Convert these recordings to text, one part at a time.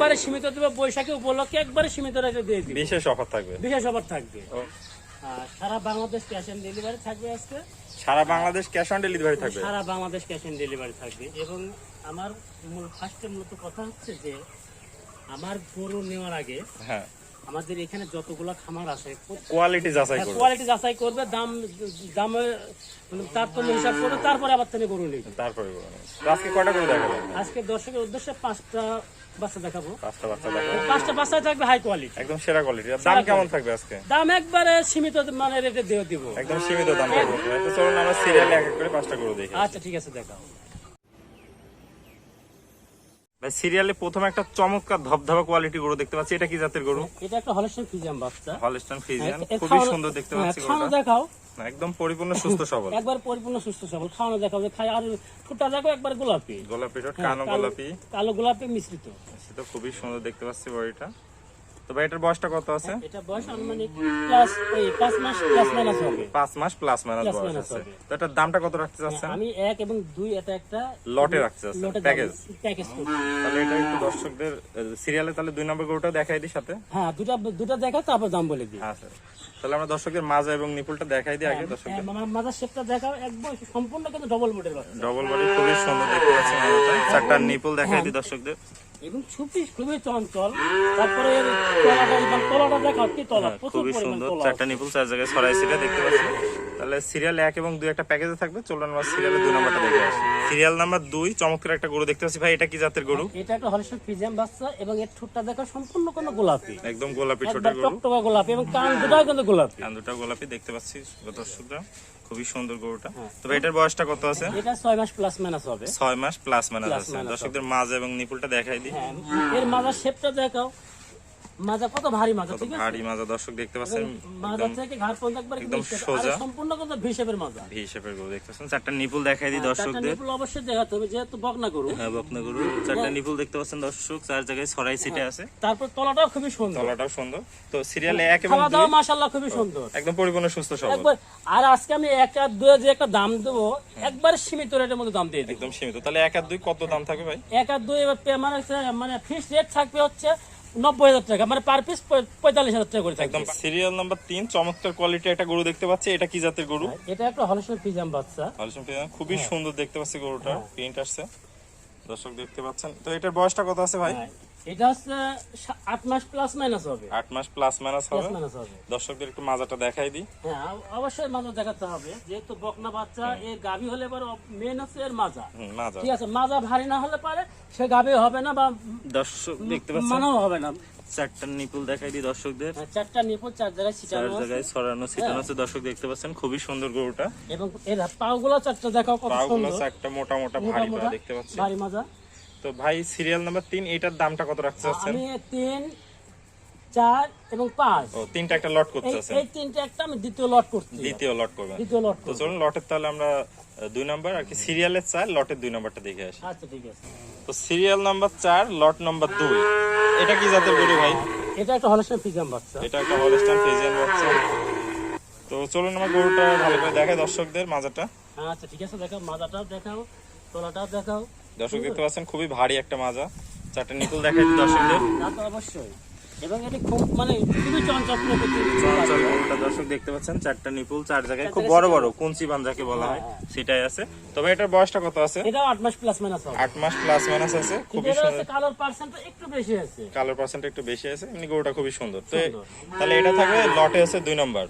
একবারে সীমিত দেবে বৈশাখী উপলক্ষে একবারে সীমিত রেটে দিয়ে দিবে। বিশেষ অফার থাকবে। বিশেষ অফার থাকবে। সারা বাংলাদেশ ক্যাশ অন ডেলিভারি থাকবে আজকে। সারা বাংলাদেশ ক্যাশ অন ডেলিভারি থাকবে? সারা বাংলাদেশ ক্যাশ অন ডেলিভারি থাকবে। এবং আমার মূল ফার্স্টে মূলত কথা হচ্ছে যে আমার গরু নেওয়ার আগে হ্যাঁ। আমাদের এখানে যতগুলো খামার আছে কোয়ালিটি যাচাই করবে। কোয়ালিটি যাচাই করবে দাম দামে মানে তারতম্য হিসাব করবে তারপরে আবার তিনি গরু নেবে। তারপরে আজকে কয়টা করে দেখাবেন আজকে দর্শকের উদ্দেশ্যে পাঁচটা বাচ্চা দেখাবো। পাঁচটা বাচ্চা দেখাবেন পাঁচটা বাচ্চায় থাকবে হাই কোয়ালিটি একদম সেরা কোয়ালিটি দাম কেমন থাকবে আজকে? দাম একবারে সীমিত মানে রেটে দিয়ে দিব। একদম সীমিত দাম থাকবে। তো চলুন আমরা সিরিয়ালে এক এক করে পাঁচটা করে দেখি। আচ্ছা ঠিক আছে দেখাও। ভাই সিরিয়ালে প্রথম একটা চমৎকার ধবধবা কোয়ালিটি গরু দেখতে পাচ্ছি। এটা কি জাতের গরু? এটা একটা হলস্টাইন ফ্রিজিয়ান বাচ্চা। হলস্টাইন ফ্রিজিয়ান খুবই সুন্দর দেখতে হ্যাঁ, পাচ্ছি গরুটা। দেখাও। না, একদম পরিপূর্ণ সুস্থ সবল। একবার পরিপূর্ণ সুস্থ সবল। খাওয়ানো দেখাও যে খাই আর ফুটা দেখো একবার গোলাপি। গোলাপি হ্যাঁ, কালো- গোলাপি। কালো গোলাপি মিশ্রিত। সেটা খুবই সুন্দর দেখতে পাচ্ছি বডিটা। তো ভাই এটার বয়সটা কত আছে? এটা বয়স আনুমানিক প্লাস এই পাঁচ মাস প্লাস মাইনাস হবে। পাঁচ মাস প্লাস মাইনাস বয়স আছে। তো এটার দামটা কত রাখতে চাচ্ছেন? আমি এক এবং দুই এটা একটা লটে রাখতে চাচ্ছেন প্যাকেজ প্যাকেজ তাহলে এটা একটু দর্শকদের সিরিয়ালে তাহলে দুই নম্বর গরুটা দেখাই দিই সাথে। হ্যাঁ দুটা দুটা দেখা তারপর দাম বলে দিই। আচ্ছা। তাহলে আমরা দর্শকদের মাজা এবং নিপুলটা দেখাই দিই আগে দর্শকদের। হ্যাঁ, মাথার শেপটা দেখাও একদম সম্পূর্ণ কিন্তু ডবল বাচ্চা। ডবল বডি খুবই সুন্দর দেখতে পাচ্ছি মাজাটা। চারটা নিপুল দেখাই দিই দর্শকদের। এবং খুবই খুবই চঞ্চল। তারপরে তলাটা তলাটা দেখাও কি তলা? হ্যাঁ, প্রচুর খুবই পরিমাণ সুন্দর। তলা চারটা নিপুল চার জায়গায় ছড়াই সেটা দেখতে পাচ্ছি। তাহলে সিরিয়াল এক এবং দুই একটা প্যাকেজে থাকবে। চলুন আমরা সিরিয়ালে দুই নাম্বারটা দেখে আসি। সিরিয়াল নাম্বার দুই চমৎকার একটা গরু দেখতে পাচ্ছি। ভাই এটা কি জাতের গরু? এটা একটা হলস্টেন ফিজিয়াম বাচ্চা এবং এর ঠোঁটটা দেখো সম্পূর্ণ কোনো গোলাপি। একদম গোলাপি ছোটের গরু। টকটকা গোলাপি এবং কান দুটাও কিন্তু গোলাপি। কান দুটা গোলাপি দেখতে পাচ্ছি দর্শকরা। খুবই সুন্দর গরুটা। হ্যাঁ। তবে এটার বয়সটা কত আছে? এটা ছয় মাস প্লাস মাইনাস হবে। ছয় মাস প্লাস মাইনাস আছে। দর্শকদের মাঝ এবং নিপুলটা দেখাই দিই। হ্যাঁ এর মাজার শেপটা দেখাও। মাজা কত ভারী মাজা ঠিক আছে? ভারী মাজা দর্শক দেখতে পাচ্ছেন মাজা থেকে পর্যন্ত একবার একদম সোজা। আর সম্পূর্ণ কিন্তু ভিসেপের মাজা। ভি শেপের গরু দেখতে পাচ্ছেন চারটা নিপুল দেখাই দিই চারটা দর্শকদের। নিপুল অবশ্যই দেখাতে হবে যেহেতু বকনা গরু। হ্যাঁ বকনা গরু চারটা নিপুল দেখতে পাচ্ছেন দর্শক চার জায়গায় ছড়াই সিটে আছে। তারপর তলাটাও খুবই সুন্দর। তলাটাও সুন্দর। তো সিরিয়ালে এক এবং দুই। দাওয়া মাশাল্লাহ খুবই সুন্দর। একদম পরিপূর্ণ সুস্থ সবল। একবার আর আজকে আমি একটা দুয়ে যে একটা দাম দেবো একবার সীমিত রেটের মধ্যে দাম দিয়ে দিই একদম সীমিত। তাহলে এক আর দুই কত দাম থাকবে ভাই? এক আর দুই এবার মানে মানে ফিক্স রেট থাকবে হচ্ছে নব্বই হাজার টাকা মানে পার পিস পঁয়তাল্লিশ হাজার টাকা করে একদম। সিরিয়াল নাম্বার তিন চমৎকার কোয়ালিটি একটা গরু দেখতে পাচ্ছি। এটা কি জাতের গরু? এটা একটা হলস্টেন ফিজাম বাচ্চা। হলস্টেইন ফ্রিজিয়ান, খুবই হ্যাঁ। সুন্দর দেখতে পাচ্ছি গরুটা প্রিন্ট আসছে। দর্শক দেখতে পাচ্ছেন। তো এটার বয়সটা কত আছে ভাই? হ্যাঁ, এটা হচ্ছে সা- মাস প্লাস মাইনাস হবে। আট মাস প্লাস মাইনাস হবে। দর্শকদের একটু মাজাটা দেখাই দিই। হ্যাঁ অবশ্যই মাজা দেখাতে হবে। যেহেতু বকনা বাচ্চা এর গাভী হলে এবার মেন হচ্ছে এর মাজা। মাজা। ঠিক আছে মাজা ভারী না হলে পারে সে গাভী হবে না বা দর্শক দেখতে পাচ্ছেন? মানাও হবে না। চারটা নিপুল দেখাই দিই দর্শকদের। হ্যাঁ, চারটা নিপুল চার জায়গায় ছিটানো জায়গায় ছড়ানো ছিটানো আছে। দর্শক দেখতে পাচ্ছেন খুবই সুন্দর গরুটা। এবং এর পাগুলো চারটা দেখাও কত পাগুলো চারটা মোটা মোটা ভারী দেখতে পাচ্ছি ভারী মাজা। তো ভাই সিরিয়াল নাম্বার তিন এটার দামটা কত রাখতে চাচ্ছেন? আমি তিন চার এবং পাঁচ। ও তিনটা একটা লট করতে এই চাচ্ছেন। এই তিনটা একটা আমি দ্বিতীয় লট করছি। দ্বিতীয় লট করবেন। দ্বিতীয় লট তো চলুন লটের তাহলে আমরা দুই নাম্বার আর কি সিরিয়ালের চার লটের দুই নাম্বারটা দেখে আসি। আচ্ছা ঠিক আছে। তো সিরিয়াল নাম্বার চার লট নাম্বার দুই। এটা কি জাতের গরু ভাই? এটা একটা হলস্টেন ফিজাম বাচ্চা। এটা একটা হলস্টাইন ফ্রিজিয়ান বাচ্চা। তো চলুন আমার গরুটা ভালো করে দেখায় দর্শকদের মাজাটা আচ্ছা ঠিক আছে দেখাও মাজাটাও দেখাও তলাটাও দেখাও। দর্শক দেখতে পাচ্ছেন খুবই ভারী একটা মাজা। চারটা নিপুল দেখাই দিই দর্শকদের। অবশ্যই। এবং এটি খুব মানে খুবই চঞ্চল চঞ্চল গরুটা দর্শক দেখতে পাচ্ছেন চারটা নিপুল চার জায়গায় খুব বড় বড় কুঞ্চি বান বলা হয় সেটাই আছে। তবে এটার বয়সটা কত আছে? মাস প্লাস মাইনাস হবে। আট মাস প্লাস মাইনাস আছে সুন্দর। হচ্ছে পার্সেন্ট একটু বেশি আছে। কালার পার্সেন্ট একটু বেশি আছে এমনি গরুটা খুবই সুন্দর। তো তাহলে এটা থাকবে লটে আছে দুই নম্বর।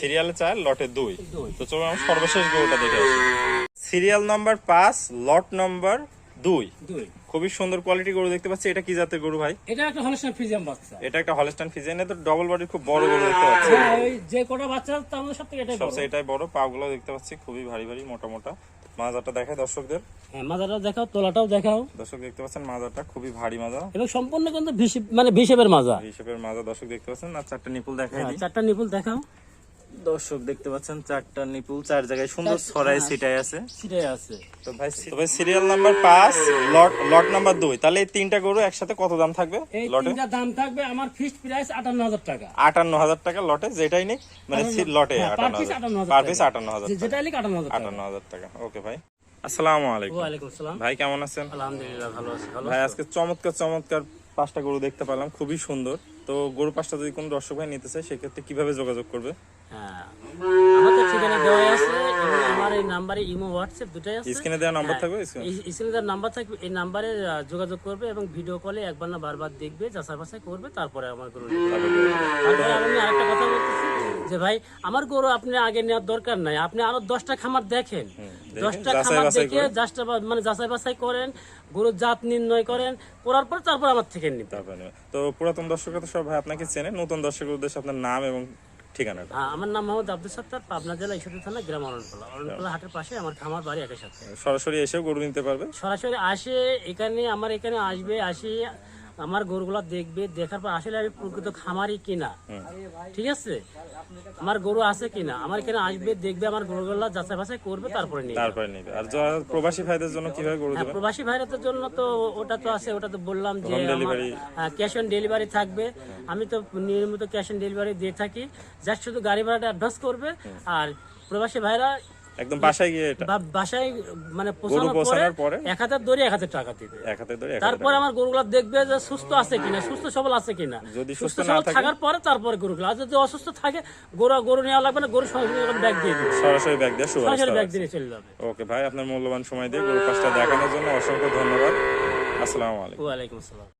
সিরিয়ালে চার লটে দুই। তো চলুন আমরা সর্বশেষ গরুটা দেখে আসি। সিরিয়াল নাম্বার পাঁচ লট নাম্বার দুই। দুই। খুবই সুন্দর কোয়ালিটি গরু দেখতে পাচ্ছি। এটা কি জাতের গরু ভাই? এটা একটা হলস্টেন ফিজিয়াম বাচ্চা। এটা একটা হলস্টাইন তো ডবল বডির খুব বড় গরু দেখতে পাচ্ছি। হ্যাঁ, ওই যে কটা বাচ্চা তার মধ্যে সব থেকে এটাই বড়। সবচেয়ে এটাই বড়। পাগুলো দেখতে পাচ্ছি খুবই ভারী ভারী মোটা মোটা। মাজাটা দেখায় দর্শকদের। হ্যাঁ মাজাটাও দেখাও তোলাটাও দেখাও। দর্শক দেখতে পাচ্ছেন মাজাটা খুবই ভারী মাজা। এবং সম্পূর্ণ কিন্তু মানে ভিসেপের মাজা। হিসেবের মাজা দর্শক দেখতে পাচ্ছেন। আর চারটা নিপুল দেখাই হ্যাঁ, চারটা নিপুল দেখাও। দর্শক দেখতে পাচ্ছেন চারটা নিপুল চার জায়গায় সুন্দর ছড়াই ছিটাই আছে। সেটাই আছে। তো ভাই তবে সিরিয়াল নাম্বার পাঁচ লট লট নাম্বার দুই। তাহলে এই তিনটা গরু একসাথে কত দাম থাকবে লটে? তিনটা দাম থাকবে আমার ফিক্সড প্রাইস আটান্ন হাজার টাকা। আটান্ন হাজার টাকা লটে যেটাই নিক মানে সি- লটে হ্যাঁ, আটান্ন হাজার। 58,000 পার টাকা। পিস আটান্ন হাজার যে- টাকা। যেটা লিখ আটান্ন হাজার টাকা। ওকে ভাই। আসসালামু আলাইকুম। ওয়ালাইকুম আসসালাম। ভাই কেমন আছেন? আলহামদুলিল্লাহ ভালো আছি। ভালো ভাই আজকে চমৎকার চমৎকার পাঁচটা গরু দেখতে পেলাম খুবই সুন্দর। তো গরু পাঁচটা যদি কোনো দর্শক ভাই নিতে চায় সেক্ষেত্রে কীভাবে যোগাযোগ করবে? হ্যাঁ। আমার ঠিকানা দেওয়াই আছে এবং আমার এই নাম্বারে ইমো হোয়াটসঅ্যাপ দুটাই আছে। স্ক্রিনে দেওয়া নাম্বার থাকবে স্ক্রিনে। এই নাম্বার থাকবে এই নাম্বারে যোগাযোগ করবে এবং ভিডিও কলে একবার না বারবার দেখবে যাচাই বাছাই করবে তারপরে আমার গরু তারপরে আমি আরেকটা কথা বলতেছি যে ভাই আমার গরু আপনি আগে নেওয়ার দরকার নাই আপনি আরও দশটা খামার দেখেন। দশটা খামার দেখে মানে যাচাই বাছাই করেন গরুর জাত নির্ণয় করেন করার পর তারপর আমার থেকে নিতে তো পুরাতন দর্শকরা তো সব ভাই আপনাকে চেনে নতুন দর্শকের উদ্দেশ্যে আপনার নাম এবং ঠিকানাটা হ্যাঁ আমার নাম মোহাম্মদ আব্দুল সত্তার পাবনা জেলা থানা গ্রাম অরণতলা হাটের পাশে আমার খামার বাড়ি সাথে। সরাসরি এসেও গরু নিতে পারবে? সরাসরি আসে এখানে আমার এখানে আসবে আসে আমার গরুগুলা দেখবে দেখার পর আসলে আমি প্রকৃত খামারি কিনা। ঠিক আছে? আমার গরু আছে কিনা? আমার এখানে আসবে দেখবে আমার গরুগুলা যাচাই বাছাই করবে তারপরে নিয়ে তারপরে নিবে। আর প্রবাসী ভাইদের জন্য কীভাবে গরু হ্যাঁ, দেবেন প্রবাসী ভাইরাতের জন্য তো ওটা তো আছে ওটা তো বললাম যে ক্যাশ অন ডেলিভারি থাকবে। আমি তো নিয়মিত ক্যাশ অন ডেলিভারি দিয়ে থাকি। জাস্ট শুধু গাড়ি ভাড়াটা অ্যাডভান্স করবে। আর প্রবাসী ভাইরা একদম বাসায় গিয়ে এটা। বাসায় মানে পৌঁছানোর পরে? এক হাজার দড়ি এক হাজার টাকা দিবে। এক হাতে ধরে এক হাতে তারপরে আমার গরুগুলা দেখবে যে সুস্থ আছে কিনা সুস্থ সবল আছে কিনা। যদি সুস্থ না থাকে? থাকার পরে তারপরে গরুগুলো। আর যদি অসুস্থ থাকে গরু গরু নেওয়া লাগবে না গরু ব্যাগ দিয়ে দিবে। সরাসরি ব্যাগ দিয়ে সরাসরি ব্যাগ দিয়ে চলে যাবে। ওকে ভাই আপনার মূল্যবান সময় দিয়ে গরু পাঁচটা দেখানোর জন্য অসংখ্য ধন্যবাদ। আসসালামু আলাইকুম। ওয়ালাইকুম আসসালাম।